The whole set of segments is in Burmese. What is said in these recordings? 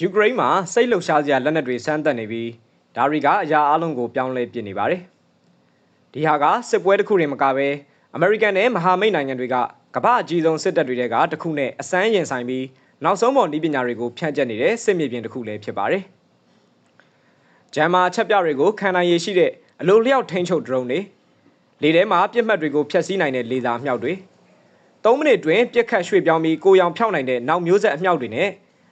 ယူကရိန်းမှာစိတ်လှုပ်ရှားစရာလက်နက်တွေစမ်းသပ်နေပြီးဒါတွေကအရာအလုံးကိုပြောင်းလဲပြစ်နေပါတယ်။ဒီဟာကစစ်ပွဲတစ်ခုတွေမကဘဲအမေရိကန်နဲ့မဟာမိတ်နိုင်ငံတွေကကမ္ဘာအကြီးဆုံးစစ်တပ်တွေကတစ်ခုနဲ့အစမ်းရင်ဆိုင်ပြီးနောက်ဆုံးပေါ်ဤပညာတွေကိုဖြန့်ကျက်နေတဲ့စစ်မြေပြင်တစ်ခုလည်းဖြစ်ပါတယ်။ဂျမ်မာချက်ပြတွေကိုခံနိုင်ရရှိတဲ့အလိုလျောက်ထိန်းချုပ် drone တွေလေထဲမှာပြစ်မှတ်တွေကိုဖျက်ဆီးနိုင်တဲ့လေသာအမြောက်တွေ3မိနစ်တွင်ပြစ်ခတ်ရွှေ့ပြောင်းပြီးကိုရောင်ဖြောင်းနိုင်တဲ့နောက်မျိုးဆက်အမြောက်တွေနဲ့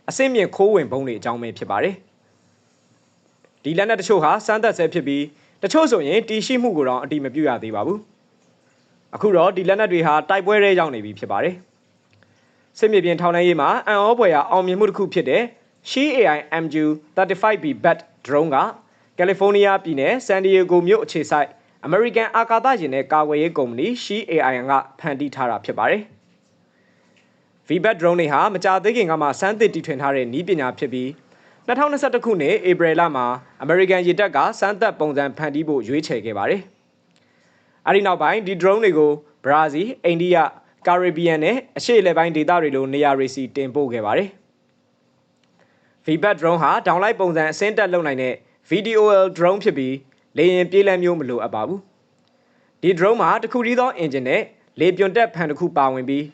အဆင့်မြင့်ခိုးဝင်ဘုံတွေအကြောင်းပဲဖြစ်ပါတယ်။ဒီလက်နက်တချို့ဟာစမ်းသပ်ဆဲဖြစ်ပြီးတချို့ဆိုရင်တီရှိမှုကိုတော့အတိမပြုတ်ရသေးပါဘူး။အခုတော့ဒီလက်နက်တွေဟာတိုက်ပွဲရဲရောက်နေပြီဖြစ်ပါတယ်။စစ်မြေပြင်ထောင်နှန်းရေးမှာအန်အောဖွယ်ရာအောင်မြင်မှုတစ်ခုဖြစ်တဲ့ She AI MU35B Bat drone ကကယ်လီဖိုးနီးယားပြည်နယ်ဆန်ဒီယေဂိုမြို့အခြေစိုက်အမေရိကန်အာကာသယာဉ်နဲ့ကာကွယ်ရေးကုမ္ပဏီ She AI ကဖန်တီးထားတာဖြစ်ပါတယ်။ VBAT drone တွေဟာမကြာသေးခင်ကမှစမ်းသစ်တီထွင်ထားတဲ့နည်းပညာဖြစ်ပြီး2021ခုနှစ်ဧပြီလမှာအမေရိကန်ရေတပ်ကစမ်းသပ်ပုံစံဖန်တီးဖို့ရွေးချယ်ခဲ့ပါတယ်။အဲဒီနောက်ပိုင်းဒီ drone တွေကိုဘရာဇီး၊အိန္ဒိယ၊ကာရစ်ဘီယန်နဲ့အရှေ့အလယ်ပိုင်းဒေသတွေလိုနေရာတွေစီတင်ပို့ခဲ့ပါတယ်။ VBAT drone ဟာဒေါင်လိုက်ပုံစံအစင်းတက်လုပ်နိုင်တဲ့ VDOL drone ဖြစ်ပြီးလေယာဉ်ပြေးလမ်းမျိုးမလိုအပ်ပါဘူး။ဒီ drone မှာတစ်ခုတည်းသော engine နဲ့လေပြွန်တက်ဖန်တစ်ခုပါဝင်ပြီး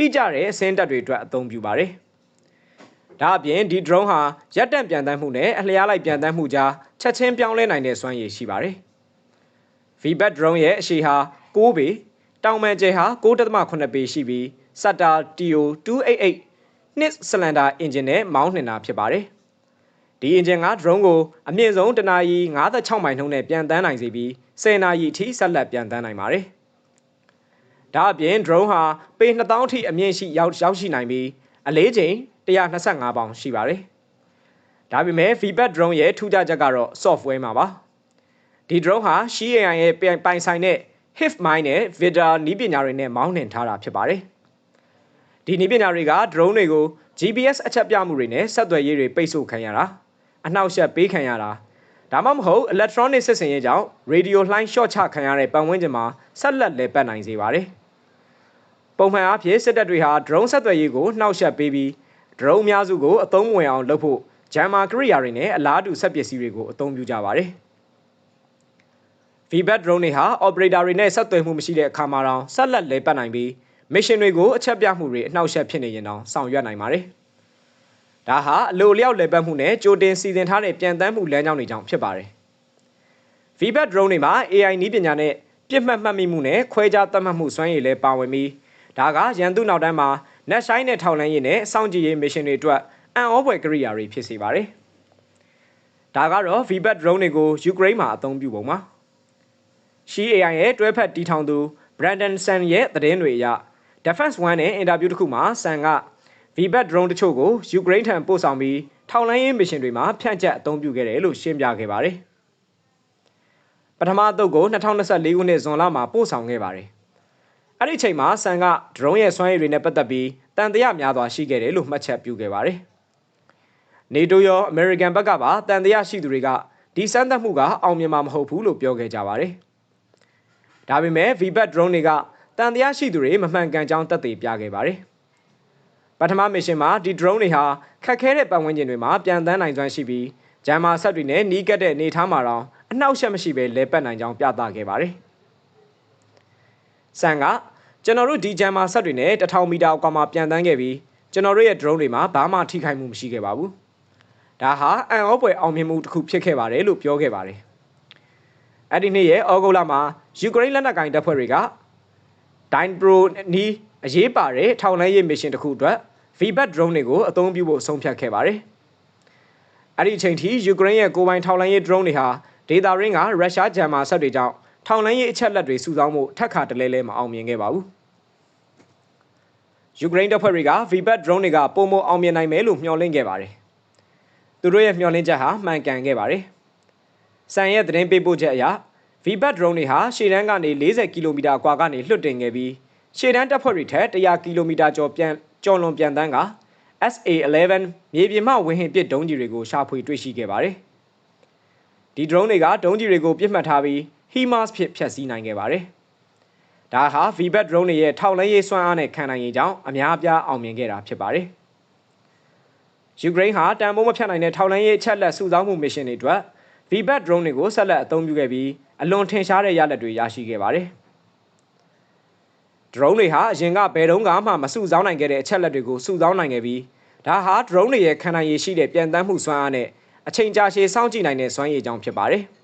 တိကျတဲ့အစင်းတက်တွေအတွက်အသုံးပြုပါတယ်။ဒါအပြင်ဒီ drone ဟာရက်တန့်ပြန်တမ်းမှုနဲ့အလျားလိုက်ပြန်တမ်းမှုကြားချက်ချင်းပြောင်းလဲနိုင်တဲ့စွမ်းရည်ရှိပါတယ်။ VBAT drone ရဲ့အရှိဟာ6ပေတောင်ပန်ကျယ်ဟာ9.8ပေရှိပြီး SATA TO 288နှစ်စလန်ဒါအင်ဂျင်နဲ့မောင်းနှင်တာဖြစ်ပါတယ်။ဒီအင်ဂျင်က drone ကိုအမြင့်ဆုံးတနာရီ56မိုင်နှုန်းနဲ့ပြန်တန်းနိုင်စေပြီး10နာရီအထိဆက်လက်ပြန်တန်းနိုင်ပါတယ်။ ဒါအပြင် drone ဟာပေ2000ထိအမြင့်ရှိရောက်ရောက်ရှိနိုင်ပြီးအလေးချိန်125ပေါင်ရှိပါတယ်။ဒါပေမဲ့ VBAT drone ရဲ့ထူးခြားချက်ကတော့ software မှာပါ။ဒီ drone ဟာ Xi'an ရဲ့ပိုင်ဆိုင်တဲ့ HIF-Mind နဲ့ Vida နည်းပညာတွေနဲ့မောင်းနှင်ထားတာဖြစ်ပါတယ်။ဒီနည်းပညာတွေက drone တွေကို GPS အချက်ပြမှုတွေနဲ့ဆက်သွယ်ရေးတွေပိတ်ဆို့ခံရတာအနှောက်အယှက်ပေးခံရတာဒါမှမဟုတ် electronic စစ်စင်ရေးကြောင့် radio လှိုင်း short ချခံရတဲ့ပတ်ဝန်းကျင်မှာဆက်လက်လဲပတ်နိုင်စေပါတယ်။ ပုံမှန်အားဖြင့်စစ်တပ်တွေဟာ drone ဆက်သွယ်ရေးကိုနှောက်ယှက်ပေးပြီး drone အများစုကိုအသုံးဝင်အောင်လုပ်ဖို့ဂျမ်မာကရိယာတွေနဲ့အလားတူဆက်ပစ္စည်းတွေကိုအသုံးပြုကြပါတယ်။ VBAT drone တွေဟာ operator တွေနဲ့ဆက်သွယ်မှုမရှိတဲ့အခါမှာတောင်ဆက်လက်လဲပတ်နိုင်ပြီး mission တွေကိုအချက်ပြမှုတွေအနှောက်အယှက်ဖြစ်နေရင်တောင်ဆောင်ရွက်နိုင်ပါတယ်။ဒါဟာအလိုလျောက်လဲပတ်မှုနဲ့ကြိုတင်စီစဉ်ထားတဲ့ပြန်တမ်းမှုလမ်းကြောင်းတွေကြောင့်ဖြစ်ပါတယ်။ VBAT drone တွေမှာ AI နည်းပညာနဲ့ပြစ်မှတ်မှတ်မိမှုနဲ့ခွဲခြားသတ်မှတ်မှုစွမ်းရည်လည်းပါဝင်ပြီး ဒါကရန်သူနောက်တန်းမှာနက်ဆိုင်နဲ့ထောက်လန်းရေးနဲ့စောင့်ကြည့်ရေးမစ်ရှင်တွေအတွက်အံ့ဩဖွယ်ကိရိယာတွေဖြစ်စေပါတယ်။ဒါကတော့ VBAT drone တွေကိုယူကရိန်းမှာအသုံးပြုပုံပါ။ Shi AI ရဲ့တွဲဖက်တီထောင်သူ Brandon Sun ရဲ့သတင်းတွေအရ Defense One နဲ့အင်တာဗျူးတစ်ခုမှာ Sun က VBAT drone တချို့ကိုယူကရိန်းထံပို့ဆောင်ပြီးထောက်လန်းရေးမစ်ရှင်တွေမှာဖြန့်ကျက်အသုံးပြုခဲ့တယ်လို့ရှင်းပြခဲ့ပါတယ်။ပထမအသုတ်ကို2024ခုနှစ်ဇွန်လမှာပို့ဆောင်ခဲ့ပါတယ်။ အဲ့ဒီအချိန်မှာဆန်ကဒရုန်းရဲ့စွမ်းရည်တွေနဲ့ပတ်သက်ပြီးတန်တရားများစွာရှိခဲ့တယ်လို့မှတ်ချက်ပြုခဲ့ပါတယ်။နေတိုရောအမေရိကန်ဘက်ကပါတန်တရားရှိသူတွေကဒီစမ်းသပ်မှုကအောင်မြင်မှာမဟုတ်ဘူးလို့ပြောခဲ့ကြပါတယ်။ဒါပေမဲ့ VBAT drone တွေကတန်တရားရှိသူတွေမမှန်ကန်ကြောင်းသက်သေပြခဲ့ပါတယ်။ပထမမစ်ရှင်မှာဒီ drone တွေဟာခက်ခဲတဲ့ပတ်ဝန်းကျင်တွေမှာပြန်တန်းနိုင်စွမ်းရှိပြီးဂျမ်မာဆက်တွေနဲ့နီးကပ်တဲ့အနေအထားမှာတော့အနှောက်အယှက်မရှိဘဲလဲပတ်နိုင်ကြောင်းပြသခဲ့ပါတယ်။ဆန်က ကျွန်တော်တို့ဒီဂျမ်မာဆက်တွေနဲ့1000မီတာအကွာမှာပြန်တန်းခဲ့ပြီးကျွန်တော်တို့ရဲ့ drone တွေမှာဘာမှထိခိုက်မှုမရှိခဲ့ပါဘူး။ဒါဟာအံ့ဩဖွယ်အောင်မြင်မှုတစ်ခုဖြစ်ခဲ့ပါတယ်လို့ပြောခဲ့ပါတယ်။အဲ့ဒီနေ့ရဲ့ဩဂုတ်လမှာယူကရိန်းလက်နက်ကိုင်တပ်ဖွဲ့တွေက Dynpro နီးအရေးပါတဲ့ထောင်လှမ်းရေးမစ်ရှင်တစ်ခုအတွက် VBAT drone တွေကိုအသုံးပြုဖို့ဆုံးဖြတ်ခဲ့ပါတယ်။အဲ့ဒီအချိန်ထိယူကရိန်းရဲ့ကိုပိုင်ထောင်လှမ်းရေး drone တွေဟာဒေတာရင်းကရုရှားဂျမ်မာဆက်တွေကြောင့်ထောင်လန်းရေးအချက်လက်တွေစုဆောင်းမှုထက်ခါတလဲလဲမအောင်မြင်ခဲ့ပါဘူး ယူကရိန်းတပ်ဖွဲ့တွေက VBAT drone တွေကပုံမအောင်မြင်နိုင်မယ်လို့မျှော်လင့်ခဲ့ပါတယ်သူတို့ရဲ့မျှော်လင့်ချက်ဟာမှန်ကန်ခဲ့ပါတယ်စံရဲ့သတင်းပေးပို့ချက်အရ VBAT drone တွေဟာရှေ့တန်းကနေ40ကီလိုမီတာကွာကနေလွှတ်တင်ခဲ့ပြီးရှေ့တန်းတပ်ဖွဲ့တွေထက်100ကီလိုမီတာကျော်ပြန်ကျော်လွန်ပြန်တန်းက SA11 မြေပြင်မှဝင်ဟင်ပစ်ဒုံးကျည်တွေကိုရှာဖွေတွေ့ရှိခဲ့ပါတယ်ဒီ drone တွေကဒုံးကျည်တွေကိုပြစ်မှတ်ထားပြီး HIMARS ဖြစ်ဖြတ်စည်းနိုင်ခဲ့ပါတယ်။ ဒါဟာ VBAT drone တွေရဲ့ထောက်လှမ်းရေးစွမ်းအားနဲ့ခံနိုင်ရည်ကြောင့်အများအပြားအောင်မြင်ခဲ့တာဖြစ်ပါတယ်။ယူကရိန်းဟာတန်ဖိုးမဖြတ်နိုင်တဲ့ထောက်လှမ်းရေးအချက်လက်စုဆောင်းမှုမစ်ရှင်တွေအတွက် VBAT drone တွေကိုဆက်လက်အသုံးပြုခဲ့ပြီးအလွန်ထင်ရှားတဲ့ရလဒ်တွေရရှိခဲ့ပါတယ်။ drone တွေဟာအရင်ကဘယ်တုန်းကမှမစုဆောင်းနိုင်ခဲ့တဲ့အချက်လက်တွေကိုစုဆောင်းနိုင်ခဲ့ပြီးဒါဟာ drone တွေရဲ့ခံနိုင်ရည်ရှိတဲ့ပြန်တမ်းမှုစွမ်းအားနဲ့အချိန်ကြာရှည်စောင့်ကြည့်နိုင်တဲ့စွမ်းရည်ကြောင့်ဖြစ်ပါတယ်။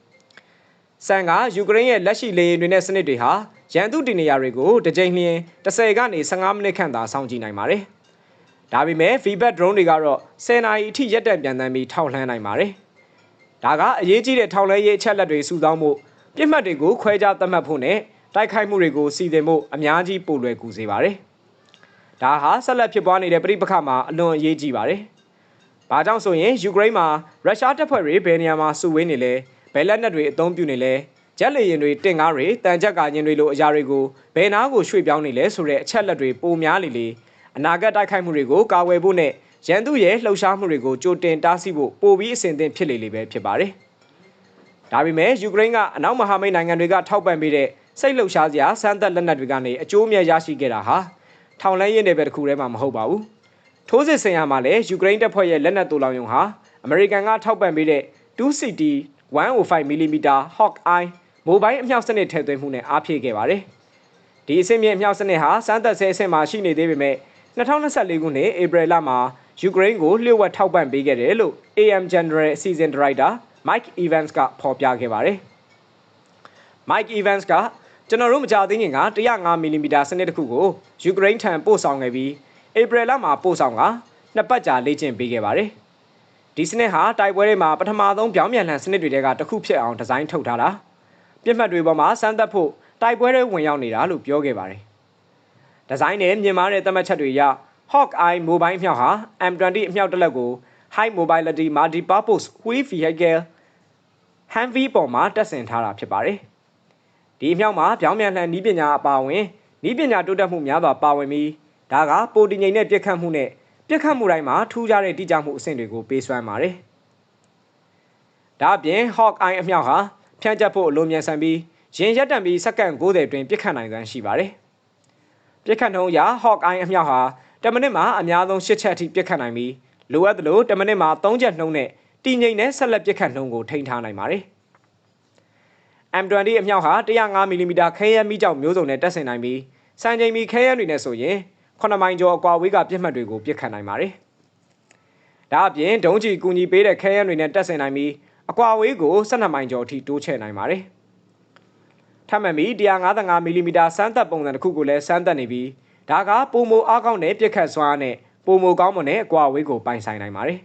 ဆန်ကယူကရိန်းရဲ့လက်ရှိလေယာဉ်တွေနဲ့စနစ်တွေဟာရန်သူတင်နေရာတွေကိုတစ်ကြိမ်လျင်10ကနေ15မိနစ်ခန့်သာစောင့်ကြည့်နိုင်ပါတယ်။ဒါပေမဲ့ VBAT drone တွေကတော့10နာရီအထိရက်တက်ပြန်တမ်းပြီးထောက်လှမ်းနိုင်ပါတယ်။ဒါကအရေးကြီးတဲ့ထောက်လှမ်းရေးအချက်လက်တွေစုဆောင်းမှုပြစ်မှတ်တွေကိုခွဲခြားသတ်မှတ်ဖို့နဲ့တိုက်ခိုက်မှုတွေကိုစီစဉ်ဖို့အများကြီးပိုလွယ်ကူစေပါတယ်။ဒါဟာဆက်လက်ဖြစ်ပွားနေတဲ့ပြည်ပခါမှာအလွန်အရေးကြီးပါတယ်။ဘာကြောင့်ဆိုရင်ယူကရိန်းမှာရုရှားတပ်ဖွဲ့တွေဘယ်နေရာမှာစုဝေးနေလဲ ဘယ်လက်နက်တွေအသုံးပြုနေလဲဂျက်လေယာဉ်တွေတင့်ကားတွေတန်ကြက်ကာညင်တွေလိုအရာတွေကိုဘယ်နာကိုရွှေ့ပြောင်းနေလဲဆိုတဲ့အချက်လက်တွေပိုများလေလေအနာဂတ်တိုက်ခိုက်မှုတွေကိုကာဝယ်ဖို့နဲ့ရန်သူရဲ့လှုပ်ရှားမှုတွေကိုကြိုတင်တားဆီးဖို့ပိုပြီးအဆင်သင့်ဖြစ်လေလေပဲဖြစ်ပါတယ်။ဒါပေမဲ့ယူကရိန်းကအနောက်မဟာမိတ်နိုင်ငံတွေကထောက်ပံ့ပေးတဲ့စိတ်လှုပ်ရှားစရာစမ်းသပ်လက်နက်တွေကနေအကျိုးအမြတ်ရရှိခဲ့တာဟာထောင်လဲရင်းနယ်ပယ်တစ်ခုတည်းမှာမဟုတ်ပါဘူး။ထိုးစစ်ဆင်ရမှာလဲယူကရိန်းတပ်ဖွဲ့ရဲ့လက်နက်တူလောင်ယုံဟာအမေရိကန်ကထောက်ပံ့ပေးတဲ့ 2CT 105mm Hawkeye မိုဘိုင်းအမြောက်စနစ်ထည့်သွင်းမှုနဲ့အားဖြည့်ခဲ့ပါတယ်။ဒီအဆင့်မြင့်အမြောက်စနစ်ဟာစမ်းသပ်ဆဲအဆင့်မှာရှိနေသေးပေမဲ့2024ခုနှစ်ဧပြီလမှာယူကရိန်းကိုလျှို့ဝှက်ထောက်ပံ့ပေးခဲ့တယ်လို့ AM General Season Director Mike Evans ကဖော်ပြခဲ့ပါတယ်။ Mike Evans ကကျွန်တော်တို့မကြသေးခင်က 105mm စနစ်တစ်ခုကိုယူကရိန်းထံပို့ဆောင်ခဲ့ပြီးဧပြီလမှာပို့ဆောင်ကနှစ်ပတ်ကြာလေ့ကျင့်ပေးခဲ့ပါတယ်။ ဒီစနစ်ဟာတိုက်ပွဲတွေမှာပထမဆုံးပြောင်းပြန်လှန်စနစ်တွေကတစ်ခုဖြစ်အောင်ဒီဇိုင်းထုတ်ထားတာ။ပြစ်မှတ်တွေပေါ်မှာစမ်းသပ်ဖို့တိုက်ပွဲတွေဝင်ရောက်နေတာလို့ပြောခဲ့ပါတယ်။ဒီဇိုင်းနဲ့မြင်မာတဲ့သတ်မှတ်ချက်တွေအရ Hawk Eye Mobile မြောက်ဟာ M20 အမြောက်တစ်လက်ကို High Mobility Multi-purpose Wheel Vehicle Humvee ပေါ်မှာတက်ဆင်ထားတာဖြစ်ပါတယ်။ဒီအမြောက်မှာပြောင်းပြန်လှန်နီးပညာအပါအဝင်နီးပညာတိုးတက်မှုများစွာပါဝင်ပြီးဒါကပိုတင်ငိမ့်တဲ့ပြစ်ခတ်မှုနဲ့ ပြစ်ခတ်မှုတိုင်းမှာထူးခြားတဲ့တိကျမှုအဆင့်တွေကိုပေးစွမ်းပါတယ်။ဒါအပြင် Hawk Eye အမြောက်ဟာဖြန့်ကျက်ဖို့အလိုမြန်ဆန်ပြီးရင်ရက်တံပြီးစက္ကန့်90အတွင်းပြစ်ခတ်နိုင်စွမ်းရှိပါတယ်။ပြစ်ခတ်နှုန်းအရ Hawk Eye အမြောက်ဟာ10မိနစ်မှာအများဆုံး10ချက်အထိပြစ်ခတ်နိုင်ပြီးလိုအပ်သလို10မိနစ်မှာ3ချက်နှုန်းနဲ့တည်ငြိမ်တဲ့ဆက်လက်ပြစ်ခတ်နှုန်းကိုထိန်းထားနိုင်ပါတယ်။ M20 အမြောက်ဟာ 105mm ခဲယမ်းမိကြောက်မျိုးစုံနဲ့တက်ဆင်နိုင်ပြီးစံချိန်မီခဲယမ်းတွေနဲ့ဆိုရင် 9မိုင်ကျော်အကွာဝေးကပြစ်မှတ်တွေကိုပြစ်ခတ်နိုင်ပါတယ်။ဒါအပြင်ဒုံးကျည်ကူညီပေးတဲ့ခဲယမ်းတွေနဲ့တက်ဆင်နိုင်ပြီးအကွာဝေးကို12မိုင်ကျော်အထိတိုးချဲ့နိုင်ပါတယ်။ထပ်မံပြီး 155mm စမ်းသပ်ပုံစံတစ်ခုကိုလည်းစမ်းသပ်နေပြီးဒါကပုံမိုအားကောင်းတဲ့ပြစ်ခတ်စွမ်းနဲ့ပုံမိုကောင်းမွန်တဲ့အကွာဝေးကိုပိုင်ဆိုင်နိုင်ပါတယ်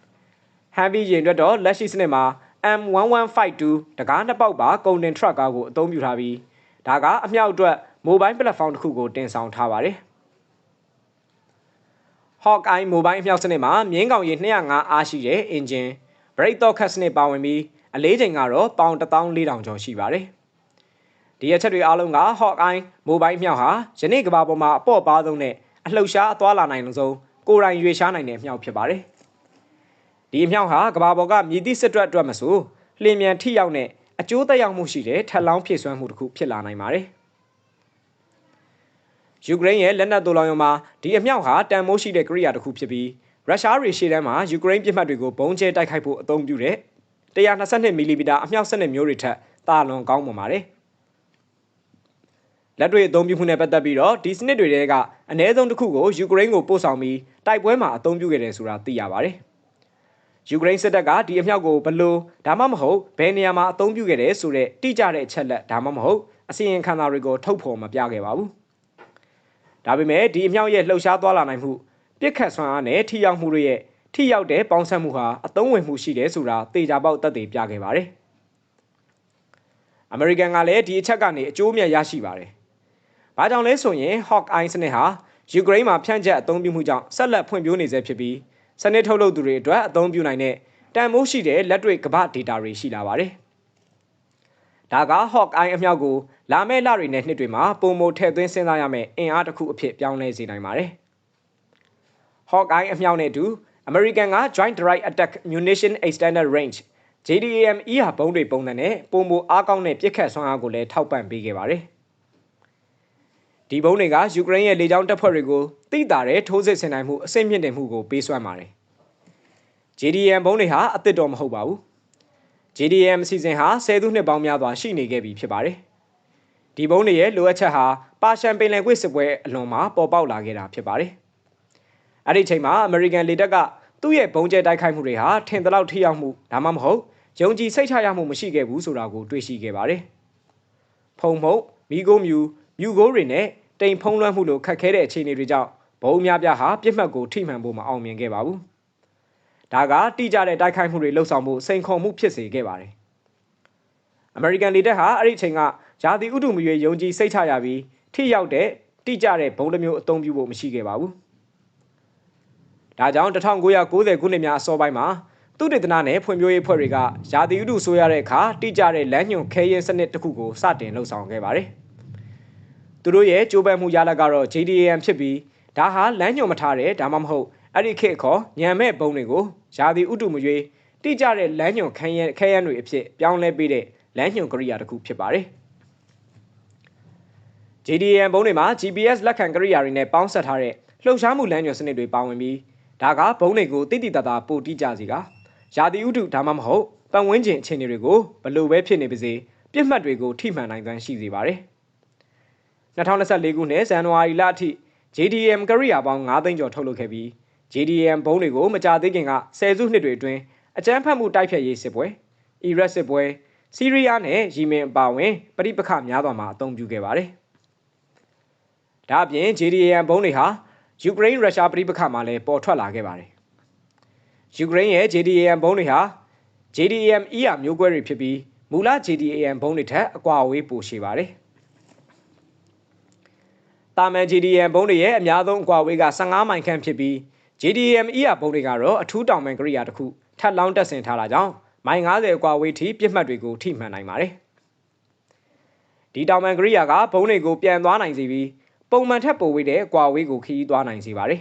။ Heavy ရင်အတွက်တော့လက်ရှိစနစ်မှာ M1152 တကားနှစ်ပေါက်ပါကုန်တင်ထရက်ကားကိုအသုံးပြုထားပြီးဒါကအမြောက်အတွက် mobile platform တစ်ခုကိုတင်ဆောင်ထားပါတယ်။ Hawkeye mobile အမြောက်စနစ်မှာမြင်းကောင်ရည်205အားရှိတဲ့ engine brake တော့ခတ်စနစ်ပါဝင်ပြီးအလေးချိန်ကတော့ပေါင်14000ကျော်ရှိပါတယ်။ဒီအချက်တွေအားလုံးက Hawkeye mobile မြောက်ဟာယနေ့ကမ္ဘာပေါ်မှာအပေါ့ပါဆုံးနဲ့အလှုပ်ရှားအသွားလာနိုင်ဆုံးကိုယ်တိုင်ရွေရှားနိုင်တဲ့မြောက်ဖြစ်ပါတယ်။ဒီအမြောက်ဟာကမ္ဘာပေါ်ကမြည်သည့်စစ်တွက်အတွက်မဆိုလျင်မြန်ထိရောက်တဲ့အကျိုးသက်ရောက်မှုရှိတဲ့ထက်လောင်းဖြည့်စွမ်းမှုတစ်ခုဖြစ်လာနိုင်ပါတယ်။ ယူကရိန်းရဲ့လက်နက်သို့လောင်ရုံမှာဒီအမြောက်ဟာတန်မိုးရှိတဲ့ကိရိယာတစ်ခုဖြစ်ပြီးရုရှားတွေရှေ့တန်းမှာယူကရိန်းပြစ်မှတ်တွေကိုဘုံကျဲတိုက်ခိုက်ဖို့အသုံးပြုတဲ့122မီလီမီတာအမြောက်စနစ်မျိုးတွေထက်တာလွန်ကောင်းမွန်ပါတယ်။လက်တွေအသုံးပြုမှုနဲ့ပတ်သက်ပြီးတော့ဒီစနစ်တွေကအ ਨੇ ဆုံးတစ်ခုကိုယူကရိန်းကိုပို့ဆောင်ပြီးတိုက်ပွဲမှာအသုံးပြုခဲ့တယ်ဆိုတာသိရပါတယ်။ယူကရိန်းစစ်တပ်ကဒီအမြောက်ကိုဘလို့ဒါမှမဟုတ်ဘယ်နေရာမှာအသုံးပြုခဲ့တယ်ဆိုတဲ့တိကျတဲ့အချက်လက်ဒါမှမဟုတ်အစီရင်ခံစာတွေကိုထုတ်ဖော်မပြခဲ့ပါဘူး။ ဒါပေမဲ့ဒီအမြောက်ရဲ့လှုပ်ရှားသွားလာနိုင်မှုပြစ်ခတ်ဆွမ်းအားနဲ့ထိရောက်မှုတွေရဲ့ထိရောက်တဲ့ပေါင်းစပ်မှုဟာအသုံးဝင်မှုရှိတယ်ဆိုတာသေချာပေါက်သက်သေပြခဲ့ပါတယ်။အမေရိကန်ကလည်းဒီအချက်ကနေအကျိုးအမြတ်ရရှိပါတယ်။ဘာကြောင့်လဲဆိုရင် Hawk Eye စနစ်ဟာယူကရိန်းမှာဖြန့်ကျက်အသုံးပြုမှုကြောင့်ဆက်လက်ဖွံ့ဖြိုးနေဆဲဖြစ်ပြီးစနစ်ထုတ်လုပ်သူတွေအတွက်အသုံးပြုနိုင်တဲ့တန်မိုးရှိတဲ့လက်တွေ့ကမ္ဘာဒေတာတွေရှိလာပါတယ်။ ဒါက Hawk Eye အမြောက်ကိုလာမယ့်လတွေနဲ့နှစ်တွေမှာပုံမထည့်သွင်းစဉ်းစားရမယ့်အင်အားတစ်ခုအဖြစ်ပြောင်းလဲစေနိုင်ပါတယ်။ Hawkeye အမြောက်နဲ့အတူ American က Joint Direct Attack Munition Extended Range JDAM ER ဘုံတွေပုံစံနဲ့ပုံမအားကောင်းတဲ့ပြစ်ခတ်ဆွမ်းအားကိုလည်းထောက်ပံ့ပေးခဲ့ပါတယ်။ဒီဘုံတွေကယူကရိန်းရဲ့လေကြောင်းတပ်ဖွဲ့တွေကိုတိတာတဲ့ထိုးစစ်ဆင်နိုင်မှုအဆင့်မြင့်တင်မှုကိုပေးစွမ်းပါတယ် JDM ဘုံတွေဟာအသစ်တော့မဟုတ်ပါဘူး JDM အစီအစဉ်ဟာဆယ်စုနှစ်ပေါင်းများစွာရှိနေခဲ့ပြီဖြစ်ပါတယ်ဒီဘုံတွေရဲ့လိုအပ်ချက်ဟာပါရှန်ပင်လယ်ကွေ့စစ်ပွဲအလွန်မှာပေါ်ပေါက်လာခဲ့တာဖြစ်ပါတယ်အဲ့ဒီချိန်မှာအမေရိကန်လေတပ်ကသူ့ရဲ့ဘုံကျဲတိုက်ခိုက်မှုတွေဟာထင်သလောက်ထိရောက်မှုဒါမှမဟုတ်ယုံကြည်စိတ်ချရမှုမရှိခဲ့ဘူးဆိုတာကိုတွေ့ရှိခဲ့ပါတယ်ဖုံမုံမိโกမြူမြူကိုတွေနဲ့တိမ်ဖုံးလွှမ်းမှုလိုခက်ခဲတဲ့အခြေအနေတွေကြောင့်ဘုံများပြားဟာပြစ်မှတ်ကိုထိမှန်ဖို့မအောင်မြင်ခဲ့ပါဘူး ဒါကတိကျတဲ့တိုက်ခိုက်မှုတွေလှုပ်ဆောင်မှုစိန်ခေါ်မှုဖြစ်စေခဲ့ပါတယ်အမေရိကန်လေတပ်ဟာအဲ့ဒီအချိန်ကဂျာတိဥတုမရွေယုံကြည်စိတ်ချရပြီးထိရောက်တဲ့တိကျတဲ့ဘုံတစ်မျိုးအသုံးပြုဖို့မရှိခဲ့ပါဘူးဒါကြောင့်1990ခုနှစ်များအစောပိုင်းမှာသူတေသနနဲ့ဖွံ့ဖြိုးရေးဖွဲ့တွေကယာတိဥတုဆိုရတဲ့အခါတိကျတဲ့လမ်းညွန်ခဲရင်စနစ်တစ်ခုကိုစတင်လှုပ်ဆောင်ခဲ့ပါတယ်။သူတို့ရဲ့ကြိုးပမ်းမှုရလဒ်ကတော့ JDAM ဖြစ်ပြီးဒါဟာလမ်းညွန်မထားတဲ့ဒါမှမဟုတ် အဲ့ဒီခေတ်ခေါ်ညံမဲ့ဘုံတွေကိုယာတိဥတုမရွေးတိကျတဲ့လမ်းညွန်ခဲရင်ခဲရင်တွေအဖြစ်ပြောင်းလဲပေးတဲ့လမ်းညွန်ကရိယာတစ်ခုဖြစ်ပါတယ်။ JDAM ဘုံတွေမှာ GPS လက်ခံကရိယာတွေနဲ့ပေါင်းဆက်ထားတဲ့လှုပ်ရှားမှုလမ်းညွန်စနစ်တွေပါဝင်ပြီးဒါကဘုံတွေကိုတိတိတသားပိုတိကျစေကရာသီဥတုဒါမှမဟုတ်ပတ်ဝန်းကျင်အခြေအနေတွေကိုဘလို့ပဲဖြစ်နေပါစေပြစ်မှတ်တွေကိုထိမှန်နိုင်သွမ်းရှိစေပါတယ်။2024ခုနှစ်ဇန်နဝါရီလအထိ JDM ကရိယာပေါင်း9သိန်းကျော်ထုတ်လုပ်ခဲ့ပြီး JDM ဘုံတွေကိုမကြသေးခင်ကဆယ်စုနှစ်တွေအတွင်းအကြမ်းဖက်မှုတိုက်ဖျက်ရေးစစ်ပွဲအီရတ်စစ်ပွဲစီးရီးယားနဲ့ယီမင်အပါအဝင်ပဋိပက္ခများစွာမှာအသုံးပြုခဲ့ပါတယ်။ဒါအပြင် JDM ဘုံတွေဟာယူကရိန်းရုရှားပဋိပက္ခမှာလည်းပေါ်ထွက်လာခဲ့ပါတယ်ယူကရိန်းရဲ့ JDAM ဘုံတွေဟာ JDAM ER မျိုးကွဲတွေဖြစ်ပြီးမူလ JDAM ဘုံတွေထက်အကွာအဝေးပိုရှည်ပါတယ်။တာမန် JDAM ဘုံတွေရဲ့အများဆုံးအကွာအဝေးက15မိုင်ခန့်ဖြစ်ပြီး JDAM ER ဘုံတွေကတော့အထူးတောင်ပန်ကိရိယာတစ်ခုထပ်လောင်းတက်ဆင်ထားတာကြောင့်မိုင်90အကွာအဝေးထိပြစ်မှတ်တွေကိုထိမှန်နိုင်ပါတယ်။ဒီတောင်ပန်ကိရိယာကဘုံတွေကိုပြန်သွားနိုင်စေပြီးပုံမှန်ထက်ပိုဝေးတဲ့အကွာအဝေးကိုခရီးသွားနိုင်စေပါတယ်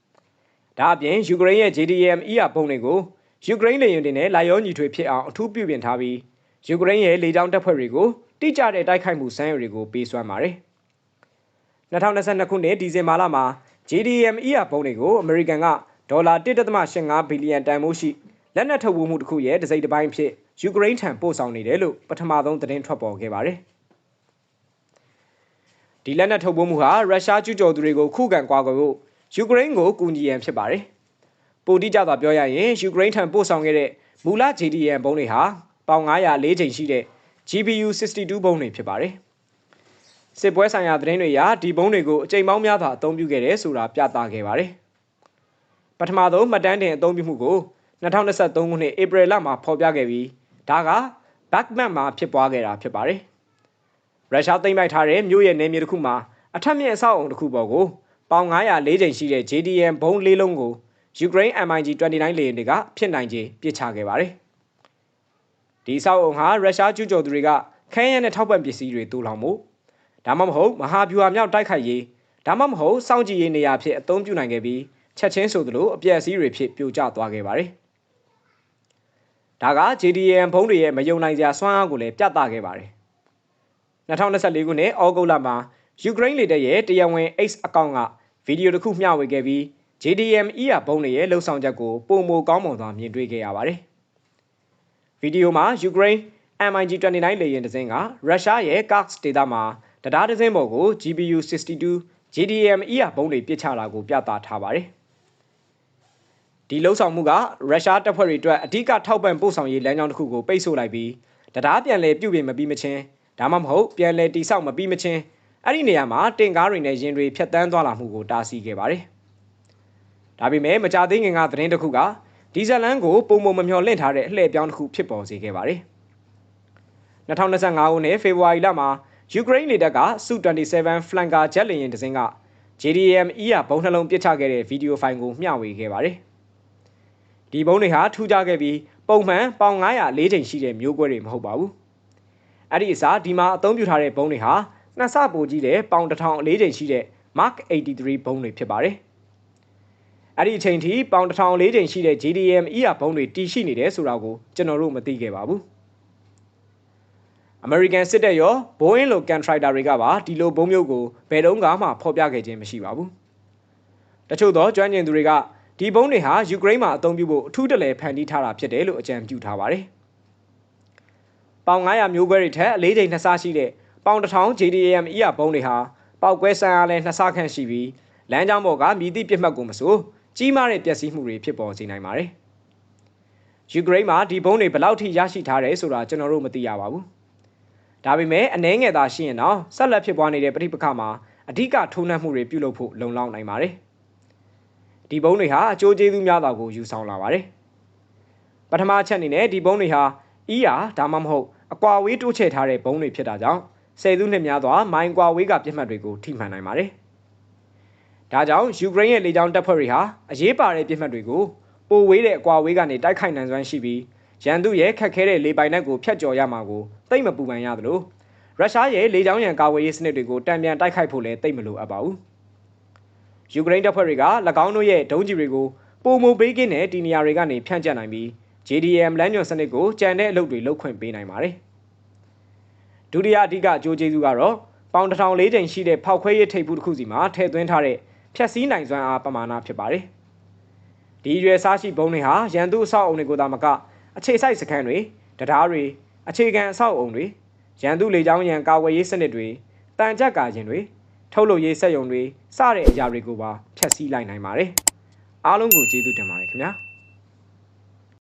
။ဒါအပြင်ယူကရိန်းရဲ့ JDM ER ဘုံတွေကိုယူကရိန်းလေယာဉ်တွေနဲ့လာရောညီထွေဖြစ်အောင်အထူးပြုပြင်ထားပြီးယူကရိန်းရဲ့လေကြောင်းတပ်ဖွဲ့တွေကိုတိကျတဲ့တိုက်ခိုက်မှုစမ်းရွတွေကိုပေးစွမ်းပါတယ်။2022ခုနှစ်ဒီဇင်ဘာလမှာ JDM ER ဘုံတွေကိုအမေရိကန်ကဒေါ်လာ1.85ဘီလီယံတန်ဖိုးရှိလက်နက်ထုတ်ဝေမှုတစ်ခုရဲ့တစိမ့်တစ်ပိုင်းဖြစ်ယူကရိန်းထံပို့ဆောင်နေတယ်လို့ပထမဆုံးသတင်းထွက်ပေါ်ခဲ့ပါတယ်။ဒီလက်နက်ထုတ်ပိုးမှုဟာရုရှားကျူးကျော်သူတွေကိုခုခံကွာကွယ်ဖို့ယူကရိန်းကိုကူညီရန်ဖြစ်ပါတယ်။ပိုတိကျစွာပြောရရင်ယူကရိန်းထံပို့ဆောင်ခဲ့တဲ့မူလ JDM ဘုံတွေဟာပေါင်904ချိန်ရှိတဲ့ GPU 62ဘုံတွေဖြစ်ပါတယ်။ စစ်ပွဲဆိုင်ရာသတင်းတွေအရဒီဘုံတွေကိုအကြိမ်ပေါင်းများစွာအသုံးပြုခဲ့တယ်ဆိုတာပြသခဲ့ပါတယ်။ပထမဆုံးမှတ်တမ်းတင်အသုံးပြုမှုကို2023ခုနှစ်ဧပြီလမှာဖော်ပြခဲ့ပြီးဒါက Backmap မှာဖြစ်ပွားခဲ့တာဖြစ်ပါတယ်။ရုရှားသိမ်းပိုက်ထားတဲ့မြို့ရဲ့နယ်မြေတစ်ခုမှာအထက်မြင့်အဆောက်အုံတစ်ခုပေါ်ကိုပေါင်904ချိန်ရှိတဲ့ JDM ဘုံ၄လုံးကိုယူကရိန်း MiG-29 လေယာဉ်တွေကဖြစ်နိုင်ခြေပစ်ချခဲ့ပါတယ်။ဒီဆောက်အုံဟာရုရှားကျူးကျော်သူတွေကခန်းရံနဲ့ထောက်ပံ့ပစ္စည်းတွေတူလောင်မှု ဒါမှမဟုတ်မဟာဗျူဟာမြောက်တိုက်ခိုက်ရေးဒါမှမဟုတ်စောင့်ကြည့်ရေးနေရာဖြစ်အသုံးပြုနိုင်ခဲ့ပြီးချက်ချင်းဆိုသလိုအပြက်အစည်းတွေဖြစ်ပြိုကျသွားခဲ့ပါတယ်။ဒါက JDM ဘုံတွေရဲ့မယုံနိုင်စရာစွမ်းအားကိုလည်းပြသခဲ့ပါတယ်။2024ခုနှစ်ဩဂုတ်လမှာယူကရိန်းလေတပ်ရဲ့တရားဝင် X အကောင့်ကဗီဒီယိုတစ်ခုမျှဝေခဲ့ပြီး JDM ER ဘုံတွေရဲ့လှုပ်ဆောင်ချက်ကိုပုံမကောင်းမွန်စွာမြင်တွေ့ခဲ့ရပါတယ်။ဗီဒီယိုမှာယူကရိန်း MiG-29 လေယာဉ်တစ်စင်းကရုရှားရဲ့ Kursk ဒေသမှာ တရားတစ်စင်းပေါ်ကို GPU 62 JDM ER ဘုံတွေပစ်ချတာကိုပြသထားပါတယ်။ဒီလှုပ်ဆောင်မှုကရုရှားတပ်ဖွဲ့တွေအတွက်အဓိကထောက်ပံ့ပို့ဆောင်ရေးလမ်းကြောင်းတစ်ခုကိုပိတ်ဆို့လိုက်ပြီးတရားပြန်လည်ပြုပြင်မပြီးမချင်းဒါမှမဟုတ်ပြန်လည်တိစောက်မပြီးမချင်းအဲ့ဒီနေရာမှာတင်ကားတွေနဲ့ရင်တွေဖြတ်တန်းသွားလာမှုကိုတားဆီးခဲ့ပါတယ်။ဒါပေမဲ့မကြသေးခင်ကသတင်းတစ်ခုကဒီဇလန်ကိုပုံမမမျှော်လင့်ထားတဲ့အလှည့်ပြောင်းတစ်ခုဖြစ်ပေါ်စေခဲ့ပါတယ်။2025ခုနှစ်ဖေဖော်ဝါရီလမှာ ယူကရိန်းလေတပ်က Su-27 Flanker ဂျက်လေယာဉ်တစ်စင်းက JDM ER ဘုံနှလုံးပစ်ချခဲ့တဲ့ဗီဒီယိုဖိုင်ကိုမျှဝေခဲ့ပါတယ်။ဒီဘုံတွေဟာထူးခြားခဲ့ပြီးပုံမှန်ပေါင်904ချိန်ရှိတဲ့မျိုးကွဲတွေမဟုတ်ပါဘူး။အဲ့ဒီအစားဒီမှာအသုံးပြုထားတဲ့ဘုံတွေဟာနှစ်ဆပိုကြီးတဲ့ပေါင်တစ်ထောင်အလေးချိန်ရှိတဲ့ Mark 83ဘုံတွေဖြစ်ပါတယ်။အဲ့ဒီအချိန်ထိပေါင်တစ်ထောင်လေးချိန်ရှိတဲ့ GDM ER ဘုံတွေတည်ရှိနေတယ်ဆိုတာကိုကျွန်တော်တို့မသိခဲ့ပါဘူး။ American စစ်တပ်ရော Boeing လို contractor တွေကပါဒီလိုဘုံမျိုးကိုဘယ်တော့မှဖော်ပြခဲ့ခြင်းမရှိပါဘူး။တချို့သောကျွမ်းကျင်သူတွေကဒီဘုံတွေဟာယူကရိန်းမှာအသုံးပြုဖို့အထူးတလဲဖန်တီးထားတာဖြစ်တယ်လို့အကြံပြုထားပါတယ်။ပေါင်900မျိုးခွဲတွေထက်အလေးချိန်နှစ်ဆရှိတဲ့ပေါင်1000 JDAM အီရဘုံတွေဟာပောက်ကွဲဆန်းအားလဲနှစ်ဆခန့်ရှိပြီးလမ်းကြောင်းပေါ်ကမြည်သည့်ပြစ်မှတ်ကိုမဆိုကြီးမားတဲ့ပျက်စီးမှုတွေဖြစ်ပေါ်စေနိုင်ပါတယ်။ယူကရိန်းမှာဒီဘုံတွေဘယ်လောက်ထိရရှိထားတယ်ဆိုတာကျွန်တော်တို့မသိရပါဘူး။ ဒါပေမဲ့အနှဲငယ်သာရှိရင်တော့ဆက်လက်ဖြစ်ပွားနေတဲ့ပြိပခါမှာအဓိကထိုးနှက်မှုတွေပြုလုပ်ဖို့လုံလောက်နိုင်ပါတယ်။ဒီဘုံတွေဟာအကျိုးကျေးဇူးများတာကိုယူဆောင်လာပါတယ်။ပထမချက်အနေနဲ့ဒီဘုံတွေဟာအီးယာဒါမှမဟုတ်အကွာဝေးတိုးချဲ့ထားတဲ့ဘုံတွေဖြစ်တာကြောင့်ဆယ်စုနှစ်များစွာမိုင်ကွာဝေးကပြစ်မှတ်တွေကိုထိမှန်နိုင်ပါတယ်။ဒါကြောင့်ယူကရိန်းရဲ့လေကြောင်းတပ်ဖွဲ့တွေဟာအရေးပါတဲ့ပြစ်မှတ်တွေကိုပိုဝေးတဲ့အကွာဝေးကနေတိုက်ခိုက်နိုင်စွမ်းရှိပြီး ရန်သူရဲ့ခက်ခဲတဲ့လေပိုင်နက်ကိုဖျက်ကျော်ရမှာကိုသိမ့်မပူပန်ရသလိုရုရှားရဲ့လေကြောင်းရန်ကာဝေးရေးစနစ်တွေကိုတံပြန်တိုက်ခိုက်ဖို့လည်းသိမ့်မလိုအပ်ပါဘူး။ယူကရိန်းတပ်ဖွဲ့တွေက၎င်းတို့ရဲ့ဒုံးကျည်တွေကိုပုံမပေးကင်းတဲ့ဒီနေရာတွေကနေဖြန့်ကျက်နိုင်ပြီး JDM လမ်းညွှန်စနစ်ကိုကြံတဲ့အလုပ်တွေလုပ်ခွင့်ပေးနိုင်ပါတယ်။ဒုတိယအဓိကအကျိုးကျေးဇူးကတော့ပေါင်တစ်ထောင်လေးချိန်ရှိတဲ့ဖောက်ခွဲရေးထိပ်ဖူးတစ်ခုစီမှာထည့်သွင်းထားတဲ့ဖြက်စီးနိုင်စွမ်းအားပမာဏဖြစ်ပါတယ်။ဒီရွယ်စားရှိဘုံတွေဟာရန်သူအဆောက်အုံတွေကိုသာမက အခြေစိုက်စခန်းတွေတရားတွေအခြေခံအဆောက်အုံတွေရန်သူလေကြောင်းရန်ကာဝယ်ရေးစနစ်တွေတန်ကြပ်ကာခြင်းတွေထုတ်လုပ်ရေးစက်ရုံတွေစတဲ့အရာတွေကိုပါဖျက်ဆီးလိုက်နိုင်ပါတယ်။အားလုံးကိုကျေးဇူးတင်ပါတယ်ခင်ဗျာ။